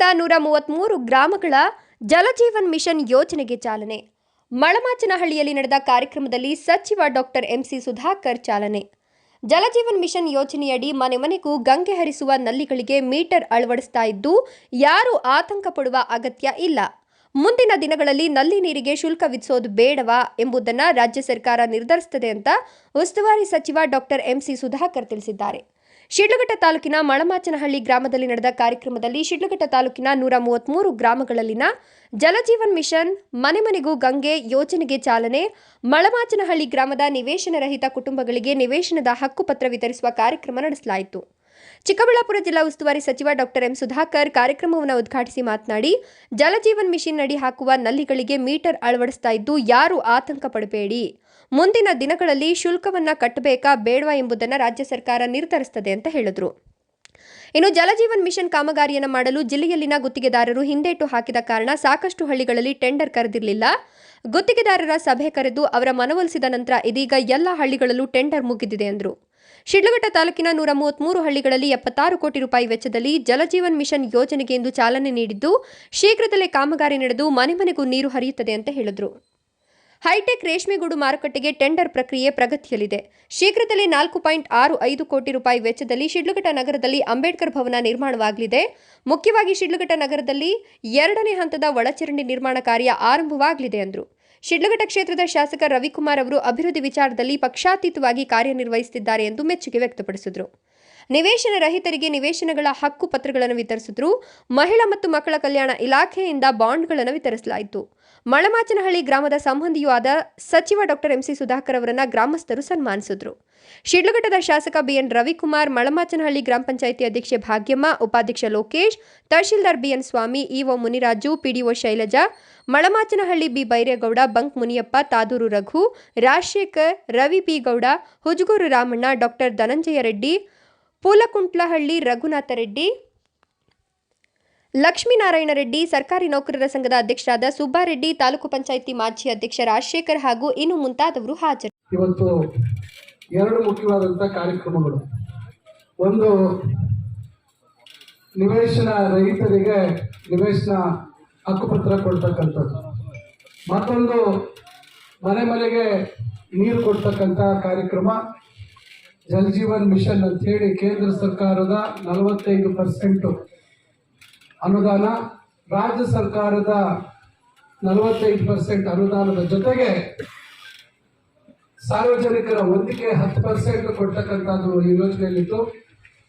ನಗರದ ನೂರ ಮೂವತ್ತ್ಮೂರು ಗ್ರಾಮಗಳ ಜಲಜೀವನ್ ಮಿಷನ್ ಯೋಜನೆಗೆ ಚಾಲನೆ. ಮಳಮಾಚನಹಳ್ಳಿಯಲ್ಲಿ ನಡೆದ ಕಾರ್ಯಕ್ರಮದಲ್ಲಿ ಸಚಿವ ಡಾಕ್ಟರ್ ಎಂಸಿ ಸುಧಾಕರ್ ಚಾಲನೆ. ಜಲಜೀವನ್ ಮಿಷನ್ ಯೋಜನೆಯಡಿ ಮನೆ ಮನೆಗೂ ಗಂಗೆ ಹರಿಸುವ ನಲ್ಲಿಗಳಿಗೆ ಮೀಟರ್ ಅಳವಡಿಸ್ತಾ ಇದ್ದು, ಯಾರೂ ಆತಂಕ ಪಡುವ ಅಗತ್ಯ ಇಲ್ಲ. ಮುಂದಿನ ದಿನಗಳಲ್ಲಿ ನಲ್ಲಿ ನೀರಿಗೆ ಶುಲ್ಕ ವಿಧಿಸೋದು ಬೇಡವಾ ಎಂಬುದನ್ನು ರಾಜ್ಯ ಸರ್ಕಾರ ನಿರ್ಧರಿಸುತ್ತದೆ ಅಂತ ಉಸ್ತುವಾರಿ ಸಚಿವ ಡಾಕ್ಟರ್ ಎಂಸಿ ಸುಧಾಕರ್ ತಿಳಿಸಿದ್ದಾರೆ. ಶಿಡ್ಲಘಟ್ಟ ತಾಲೂಕಿನ ಮಳಮಾಚನಹಳ್ಳಿ ಗ್ರಾಮದಲ್ಲಿ ನಡೆದ ಕಾರ್ಯಕ್ರಮದಲ್ಲಿ ಶಿಡ್ಲಘಟ್ಟ ತಾಲೂಕಿನ ನೂರ ಮೂವತ್ತ್ಮೂರು ಗ್ರಾಮಗಳಲ್ಲಿನ ಜಲಜೀವನ್ ಮಿಷನ್, ಮನೆ ಮನೆಗೂ ಗಂಗೆ ಯೋಜನೆಗೆ ಚಾಲನೆ, ಮಳಮಾಚನಹಳ್ಳಿ ಗ್ರಾಮದ ನಿವೇಶನ ರಹಿತ ಕುಟುಂಬಗಳಿಗೆ ನಿವೇಶನದ ಹಕ್ಕುಪತ್ರ ವಿತರಿಸುವ ಕಾರ್ಯಕ್ರಮ ನಡೆಸಲಾಯಿತು. ಚಿಕ್ಕಬಳ್ಳಾಪುರ ಜಿಲ್ಲಾ ಉಸ್ತುವಾರಿ ಸಚಿವ ಡಾಕ್ಟರ್ ಎಂ ಸುಧಾಕರ್ ಕಾರ್ಯಕ್ರಮವನ್ನು ಉದ್ಘಾಟಿಸಿ ಮಾತನಾಡಿ, ಜಲಜೀವನ್ ಮಿಷನ್ ಅಡಿ ಹಾಕುವ ನಲ್ಲಿಗಳಿಗೆ ಮೀಟರ್ ಅಳವಡಿಸ್ತಾ ಇದ್ದು ಯಾರೂ ಆತಂಕ ಪಡಬೇಡಿ. ಮುಂದಿನ ದಿನಗಳಲ್ಲಿ ಶುಲ್ಕವನ್ನು ಕಟ್ಟಬೇಕಾ ಬೇಡವಾ ಎಂಬುದನ್ನು ರಾಜ್ಯ ಸರ್ಕಾರ ನಿರ್ಧರಿಸುತ್ತದೆ ಅಂತ ಹೇಳಿದ್ರು. ಇನ್ನು ಜಲಜೀವನ್ ಮಿಷನ್ ಕಾಮಗಾರಿಯನ್ನು ಮಾಡಲು ಜಿಲ್ಲೆಯಲ್ಲಿನ ಗುತ್ತಿಗೆದಾರರು ಹಿಂದೇಟು ಹಾಕಿದ ಕಾರಣ ಸಾಕಷ್ಟು ಹಳ್ಳಿಗಳಲ್ಲಿ ಟೆಂಡರ್ ಕರೆದಿರಲಿಲ್ಲ. ಗುತ್ತಿಗೆದಾರರ ಸಭೆ ಕರೆದು ಅವರ ಮನವೊಲಿಸಿದ ನಂತರ ಇದೀಗ ಎಲ್ಲ ಹಳ್ಳಿಗಳಲ್ಲೂ ಟೆಂಡರ್ ಮುಗಿದಿದೆ ಎಂದರು ಶಿಡ್ಲಘಟ್ಟ ತಾಲೂಕಿನ ನೂರ ಮೂವತ್ಮೂರು ಹಳ್ಳಿಗಳಲ್ಲಿ ಎಪ್ಪತ್ತಾರು ಕೋಟಿ ರೂಪಾಯಿ ವೆಚ್ಚದಲ್ಲಿ ಜಲಜೀವನ್ ಮಿಷನ್ ಯೋಜನೆಗೆ ಇಂದು ಚಾಲನೆ ನೀಡಿದ್ದು, ಶೀಘ್ರದಲ್ಲೇ ಕಾಮಗಾರಿ ನಡೆದು ಮನೆ ಮನೆಗೂ ನೀರು ಹರಿಯುತ್ತದೆ ಅಂತ ಹೇಳಿದರು. ಹೈಟೆಕ್ ರೇಷ್ಮೆಗೂಡು ಮಾರುಕಟ್ಟೆಗೆ ಟೆಂಡರ್ ಪ್ರಕ್ರಿಯೆ ಪ್ರಗತಿಯಲ್ಲಿದೆ. ಶೀಘ್ರದಲ್ಲೇ ನಾಲ್ಕು ಪಾಯಿಂಟ್ ಆರು ಐದು ಕೋಟಿ ರೂಪಾಯಿ ವೆಚ್ಚದಲ್ಲಿ ಶಿಡ್ಲಘಟ್ಟ ನಗರದಲ್ಲಿ ಅಂಬೇಡ್ಕರ್ ಭವನ ನಿರ್ಮಾಣವಾಗಲಿದೆ. ಮುಖ್ಯವಾಗಿ ಶಿಡ್ಲಘಟ್ಟ ನಗರದಲ್ಲಿ ಎರಡನೇ ಹಂತದ ಒಳಚರಂಡಿ ನಿರ್ಮಾಣ ಕಾರ್ಯ ಆರಂಭವಾಗಲಿದೆ ಎಂದರು ಶಿಡ್ಲಘಟ್ಟ ಕ್ಷೇತ್ರದ ಶಾಸಕ ರವಿಕುಮಾರ್ ಅವರು ಅಭಿವೃದ್ಧಿ ವಿಚಾರದಲ್ಲಿ ಪಕ್ಷಾತೀತವಾಗಿ ಕಾರ್ಯನಿರ್ವಹಿಸುತ್ತಿದ್ದಾರೆ ಎಂದು ಮೆಚ್ಚುಗೆ ವ್ಯಕ್ತಪಡಿಸಿದರು. ನಿವೇಶನ ರಹಿತರಿಗೆ ನಿವೇಶನಗಳ ಹಕ್ಕು ಪತ್ರಗಳನ್ನು ವಿತರಿಸಿದ್ರು. ಮಹಿಳಾ ಮತ್ತು ಮಕ್ಕಳ ಕಲ್ಯಾಣ ಇಲಾಖೆಯಿಂದ ಬಾಂಡ್ಗಳನ್ನು ವಿತರಿಸಲಾಯಿತು. ಮಳಮಾಚನಹಳ್ಳಿ ಗ್ರಾಮದ ಸಂಬಂಧಿಯೂ ಆದ ಸಚಿವ ಡಾಕ್ಟರ್ ಎಂಸಿ ಸುಧಾಕರ್ ಅವರನ್ನ ಗ್ರಾಮಸ್ಥರು ಸನ್ಮಾನಿಸಿದ್ರು. ಶಿಡ್ಲಘಟ್ಟದ ಶಾಸಕ ಬಿಎನ್ ರವಿಕುಮಾರ್, ಮಳಮಾಚನಹಳ್ಳಿ ಗ್ರಾಮ ಪಂಚಾಯಿತಿ ಅಧ್ಯಕ್ಷೆ ಭಾಗ್ಯಮ್ಮ, ಉಪಾಧ್ಯಕ್ಷ Lokesh, tahsildar BN Swamy, EO Muniraju, PDO Shailaja, Malamachanahalli B Byregowda, bunk Muniyappa, Taduru Raghu, Rajashekar, Ravi P Gowda, Hujaguru Ramanna, doctor Dhananjaya Reddy, Poolakuntlahalli Raghunatha Reddy Lakshminarayana Reddy ಸರ್ಕಾರಿ ನೌಕರರ ಸಂಘದ ಅಧ್ಯಕ್ಷರಾದ ಸುಬ್ಬಾರೆಡ್ಡಿ ತಾಲೂಕು ಪಂಚಾಯಿತಿ ಮಾಜಿ ಅಧ್ಯಕ್ಷ ರಾಜಶೇಖರ್ ಹಾಗೂ ಇನ್ನು ಮುಂತಾದವರು ಹಾಜರು. ಇವತ್ತು ಎರಡು ಮುಖ್ಯವಾದಂಥ ಕಾರ್ಯಕ್ರಮಗಳು. ಒಂದು ನಿವೇಶನ ರೈತರಿಗೆ ನಿವೇಶನ ಹಕ್ಕುಪತ್ರ ಕೊಡ್ತಕ್ಕಂಥದ್ದು. ಮತ್ತೊಂದು ಮನೆ ಮನೆಗೆ ನೀರು ಕೊಡ್ತಕ್ಕಂಥ ಕಾರ್ಯಕ್ರಮ. ಜಲಜೀವನ್ ಮಿಷನ್ ಅಂತ ಹೇಳಿ ಕೇಂದ್ರ ಸರ್ಕಾರದ ನಲವತ್ತೈದು ಪರ್ಸೆಂಟು ಅನುದಾನ ರಾಜ್ಯ ಸರ್ಕಾರದ ನಲವತ್ತೈದು ಪರ್ಸೆಂಟ್ ಅನುದಾನದ ಜೊತೆಗೆ ಸಾರ್ವಜನಿಕರ ಒಂದಿಗೆ ಹತ್ತು ಪರ್ಸೆಂಟ್ ಕೊಡ್ತಕ್ಕಂಥದ್ದು ಈ ಯೋಜನೆಯಲ್ಲಿತ್ತು.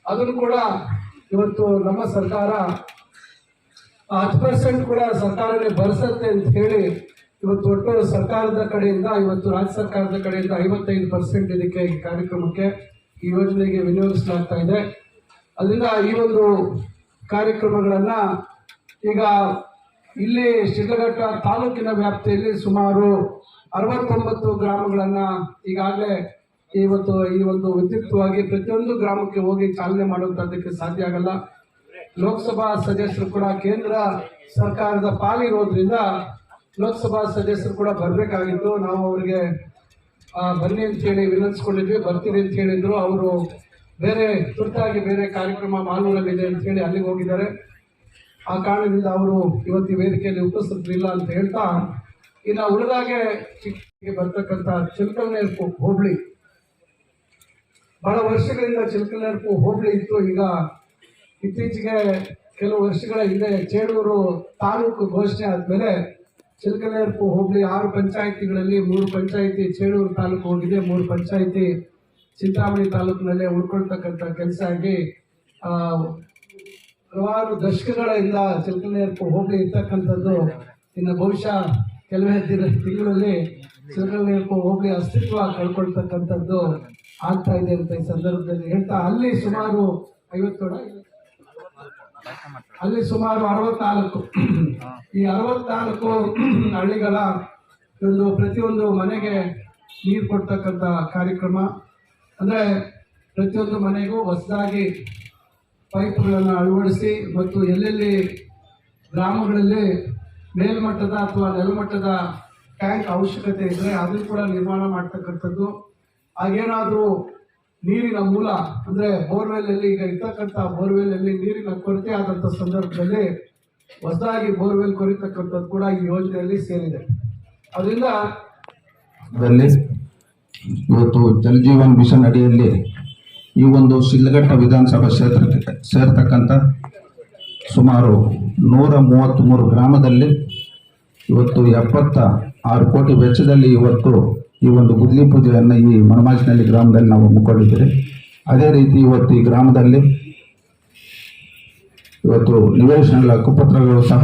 ಅದನ್ನು ಕೂಡ ಇವತ್ತು ನಮ್ಮ ಸರ್ಕಾರ ಹತ್ತು ಪರ್ಸೆಂಟ್ ಕೂಡ ಸರ್ಕಾರನೇ ಭರಿಸತ್ತೆ ಅಂತ ಹೇಳಿ ಇವತ್ತು ಒಟ್ಟು ಸರ್ಕಾರದ ಕಡೆಯಿಂದ, ಇವತ್ತು ರಾಜ್ಯ ಸರ್ಕಾರದ ಕಡೆಯಿಂದ ಐವತ್ತೈದು ಪರ್ಸೆಂಟ್ ಇದಕ್ಕೆ ಈ ಕಾರ್ಯಕ್ರಮಕ್ಕೆ ಈ ಯೋಜನೆಗೆ ವಿನಿಯೋಗಿಸಲಾಗ್ತಾ ಇದೆ. ಅದರಿಂದ ಈ ಒಂದು ಕಾರ್ಯಕ್ರಮಗಳನ್ನು ಈಗ ಇಲ್ಲಿ ಶಿಡ್ಲಘಟ್ಟ ತಾಲೂಕಿನ ವ್ಯಾಪ್ತಿಯಲ್ಲಿ ಸುಮಾರು ಅರವತ್ತೊಂಬತ್ತು ಗ್ರಾಮಗಳನ್ನು ಈಗಾಗಲೇ ಇವತ್ತು ಈ ಒಂದು ವಿದ್ಯುಕ್ತವಾಗಿ ಪ್ರತಿಯೊಂದು ಗ್ರಾಮಕ್ಕೆ ಹೋಗಿ ಚಾಲನೆ ಮಾಡುವಂಥದ್ದಕ್ಕೆ ಸಾಧ್ಯ ಆಗಲ್ಲ. ಲೋಕಸಭಾ ಸದಸ್ಯರು ಕೂಡ ಕೇಂದ್ರ ಸರ್ಕಾರದ ಪಾಲಿರೋದ್ರಿಂದ ಲೋಕಸಭಾ ಸದಸ್ಯರು ಕೂಡ ಬರಬೇಕಾಗಿತ್ತು. ನಾವು ಅವರಿಗೆ ಬನ್ನಿ ಅಂತ ಹೇಳಿ ವಿನಂತಿಸ್ಕೊಂಡಿದ್ವಿ. ಬರ್ತೀರಿ ಅಂತ ಹೇಳಿದ್ರು. ಅವರು ಬೇರೆ ತುರ್ತಾಗಿ ಬೇರೆ ಕಾರ್ಯಕ್ರಮ ಮಾಲೂರಲ್ಲಿದೆ ಅಂತ ಹೇಳಿ ಅಲ್ಲಿಗೆ ಹೋಗಿದ್ದಾರೆ. ಆ ಕಾರಣದಿಂದ ಅವರು ಇವತ್ತಿ ವೇದಿಕೆಯಲ್ಲಿ ಉಪಸ್ಥಿತರಿಲ್ಲ ಅಂತ ಹೇಳ್ತಾ, ಇನ್ನು ಉಳಿದಾಗೆ ಚಿಕ್ಕ ಬರ್ತಕ್ಕಂಥ ಚಿಲ್ಕಲ್ನೇರ್ಪು ಹೋಬಳಿ. ಬಹಳ ವರ್ಷಗಳಿಂದ ಚಿಲ್ಕಲ್ನೇರ್ಪು ಹೋಬಳಿ ಇತ್ತು. ಈಗ ಇತ್ತೀಚೆಗೆ ಕೆಲವು ವರ್ಷಗಳ ಹಿಂದೆ ಚೇಳೂರು ತಾಲೂಕು ಘೋಷಣೆ ಆದಮೇಲೆ ಚಿಲ್ಕನೇರ್ಪು ಹೋಬಳಿ ಆರು ಪಂಚಾಯಿತಿಗಳಲ್ಲಿ ಮೂರು ಪಂಚಾಯಿತಿ, ಚೇಳೂರು ತಾಲೂಕು ಹೋಗಿದೆ, ಮೂರು ಪಂಚಾಯಿತಿ ಚಿಂತಾಮಣಿ ತಾಲೂಕಿನಲ್ಲೇ ಉಳ್ಕೊಳ್ತಕ್ಕಂಥ ಕೆಲಸ ಆಗಿ ಹಲವಾರು ದಶಕಗಳಿಂದ ಚಿಲ್ಕನೆ ಹೋಗಿ ಇರ್ತಕ್ಕಂಥದ್ದು ಇನ್ನು ಬಹುಶಃ ಕೆಲವೇ ದಿನ, ತಿಂಗಳಲ್ಲಿ ಚಿಲ್ಕನೆ ಹೋಗಿ ಅಸ್ತಿತ್ವ ಕಳ್ಕೊಳ್ತಕ್ಕಂಥದ್ದು ಆಗ್ತಾ ಇದೆ ಅಂತ ಈ ಸಂದರ್ಭದಲ್ಲಿ ಹೇಳ್ತಾ, ಅಲ್ಲಿ ಸುಮಾರು ಐವತ್ತು ಅಲ್ಲಿ ಸುಮಾರು ಅರವತ್ನಾಲ್ಕು, ಈ ಅರವತ್ನಾಲ್ಕು ಹಳ್ಳಿಗಳ ಒಂದು ಪ್ರತಿಯೊಂದು ಮನೆಗೆ ನೀರು ಕೊಡ್ತಕ್ಕಂಥ ಕಾರ್ಯಕ್ರಮ. ಅಂದರೆ ಪ್ರತಿಯೊಂದು ಮನೆಗೂ ಹೊಸದಾಗಿ ಪೈಪ್ಗಳನ್ನು ಅಳವಡಿಸಿ ಮತ್ತು ಎಲ್ಲೆಲ್ಲಿ ಗ್ರಾಮಗಳಲ್ಲಿ ಮೇಲ್ಮಟ್ಟದ ಅಥವಾ ನೆಲಮಟ್ಟದ ಟ್ಯಾಂಕ್ ಅವಶ್ಯಕತೆ ಇದ್ದರೆ ಅದನ್ನು ಕೂಡ ನಿರ್ಮಾಣ ಮಾಡ್ತಕ್ಕಂಥದ್ದು. ಹಾಗೇನಾದರೂ ನೀರಿನ ಮೂಲ, ಅಂದರೆ ಬೋರ್ವೆಲಲ್ಲಿ ಈಗ ಇರ್ತಕ್ಕಂಥ ಬೋರ್ವೆಲಲ್ಲಿ ನೀರಿನ ಕೊರತೆ ಆದಂಥ ಸಂದರ್ಭದಲ್ಲಿ ಹೊಸದಾಗಿ ಬೋರ್ವೆಲ್ ಕೊರಿತಕ್ಕಂಥದ್ದು ಕೂಡ ಈ ಯೋಜನೆಯಲ್ಲಿ ಸೇರಿದೆ. ಅದರಿಂದ ಇವತ್ತು ಜಲಜೀವನ್ ಮಿಷನ್ ಅಡಿಯಲ್ಲಿ ಈ ಒಂದು ಶಿಲ್ಘಟ್ಟ ವಿಧಾನಸಭಾ ಕ್ಷೇತ್ರಕ್ಕೆ ಸೇರ್ತಕ್ಕಂಥ ಸುಮಾರು ನೂರ ಮೂವತ್ತ್ಮೂರು ಗ್ರಾಮದಲ್ಲಿ ಇವತ್ತು ಎಪ್ಪತ್ತ ಆರು ಕೋಟಿ ವೆಚ್ಚದಲ್ಲಿ ಇವತ್ತು ಈ ಒಂದು ಗುದ್ಲಿ ಪೂಜೆಯನ್ನು ಈ ಮನಮಾಜಿನಲ್ಲಿ ಗ್ರಾಮದಲ್ಲಿ ನಾವು ಹಮ್ಮಿಕೊಂಡಿದ್ದೀರಿ ಅದೇ ರೀತಿ ಇವತ್ತು ಈ ಗ್ರಾಮದಲ್ಲಿ ಇವತ್ತು ನಿವೇಶನಗಳ ಹಕ್ಕುಪತ್ರಗಳು ಸಹ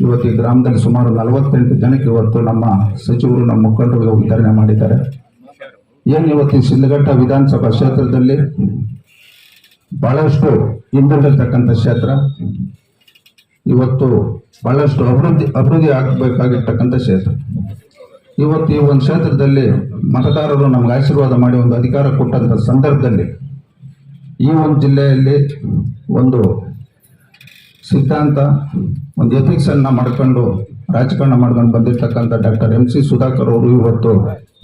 ಇವತ್ತು ಈ ಗ್ರಾಮದಲ್ಲಿ ಸುಮಾರು ನಲವತ್ತೆಂಟು ಜನಕ್ಕೆ ಇವತ್ತು ನಮ್ಮ ಸಚಿವರು ನಮ್ಮ ಮುಖಂಡರು ವಿತರಣೆ ಮಾಡಿದ್ದಾರೆ. ಏನು ಇವತ್ತು ಶಿಲ್ಘಟ್ಟ ವಿಧಾನಸಭಾ ಕ್ಷೇತ್ರದಲ್ಲಿ ಬಹಳಷ್ಟು ಹಿಂದುಳಿದಿರ್ತಕ್ಕಂಥ ಕ್ಷೇತ್ರ ಇವತ್ತು ಬಹಳಷ್ಟು ಅಭಿವೃದ್ಧಿ ಅಭಿವೃದ್ಧಿ ಆಗಬೇಕಾಗಿರ್ತಕ್ಕಂಥ ಕ್ಷೇತ್ರ. ಇವತ್ತು ಈ ಒಂದು ಕ್ಷೇತ್ರದಲ್ಲಿ ಮತದಾರರು ನಮ್ಗೆ ಆಶೀರ್ವಾದ ಮಾಡಿ ಒಂದು ಅಧಿಕಾರ ಕೊಟ್ಟಂಥ ಸಂದರ್ಭದಲ್ಲಿ ಈ ಒಂದು ಜಿಲ್ಲೆಯಲ್ಲಿ ಒಂದು ಸಿದ್ಧಾಂತ, ಒಂದು ಎಥಿಕ್ಸ್ ಅನ್ನ ಮಾಡ್ಕೊಂಡು, ರಾಜಕಾರಣ ಮಾಡ್ಕೊಂಡು ಬಂದಿರತಕ್ಕಂಥ ಡಾಕ್ಟರ್ ಎಂ ಸಿ ಸುಧಾಕರ್ ಅವರು ಇವತ್ತು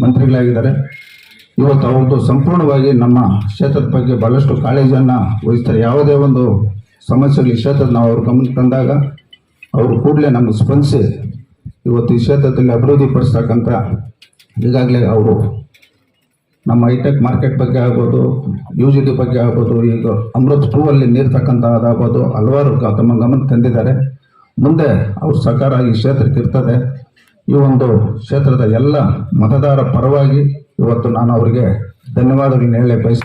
ಮಂತ್ರಿಗಳಾಗಿದ್ದಾರೆ. ಇವತ್ತು ಅವ್ರದ್ದು ಸಂಪೂರ್ಣವಾಗಿ ನಮ್ಮ ಕ್ಷೇತ್ರದ ಬಗ್ಗೆ ಭಾಳಷ್ಟು ಕಾಳಜಿಯನ್ನು ವಹಿಸ್ತಾರೆ. ಯಾವುದೇ ಒಂದು ಸಮಸ್ಯೆಗಳು ಕ್ಷೇತ್ರದ ನಾವು ಅವ್ರ ಗಮನಕ್ಕೆ ತಂದಾಗ ಅವರು ಕೂಡಲೇ ನಮಗೆ ಸ್ಪಂದಿಸಿ ಇವತ್ತು ಈ ಕ್ಷೇತ್ರದಲ್ಲಿ ಅಭಿವೃದ್ಧಿ ಪಡಿಸ್ತಕ್ಕಂಥ ಈಗಾಗಲೇ ಅವರು ನಮ್ಮ ಹೈಟೆಕ್ ಮಾರ್ಕೆಟ್ ಬಗ್ಗೆ ಆಗ್ಬೋದು ಯು ಜಿ ಡಿ ಬಗ್ಗೆ ಆಗ್ಬೋದು, ಈಗ ಅಮೃತ್ ಟೂವಲ್ಲಿ ನೀರ್ತಕ್ಕಂಥದ್ದಾಗ್ಬೋದು, ಹಲವಾರು ತಮ್ಮ ಗಮನ ತಂದಿದ್ದಾರೆ. ಮುಂದೆ ಅವ್ರ ಸಹಕಾರ ಈ ಕ್ಷೇತ್ರಕ್ಕೆ ಇರ್ತದೆ. ಈ ಒಂದು ಕ್ಷೇತ್ರದ ಎಲ್ಲ ಮತದಾರ ಪರವಾಗಿ ಇವತ್ತು ನಾನು ಅವರಿಗೆ ಧನ್ಯವಾದಗಳನ್ನ ಹೇಳಿ ಬಯಸ್ತೇನೆ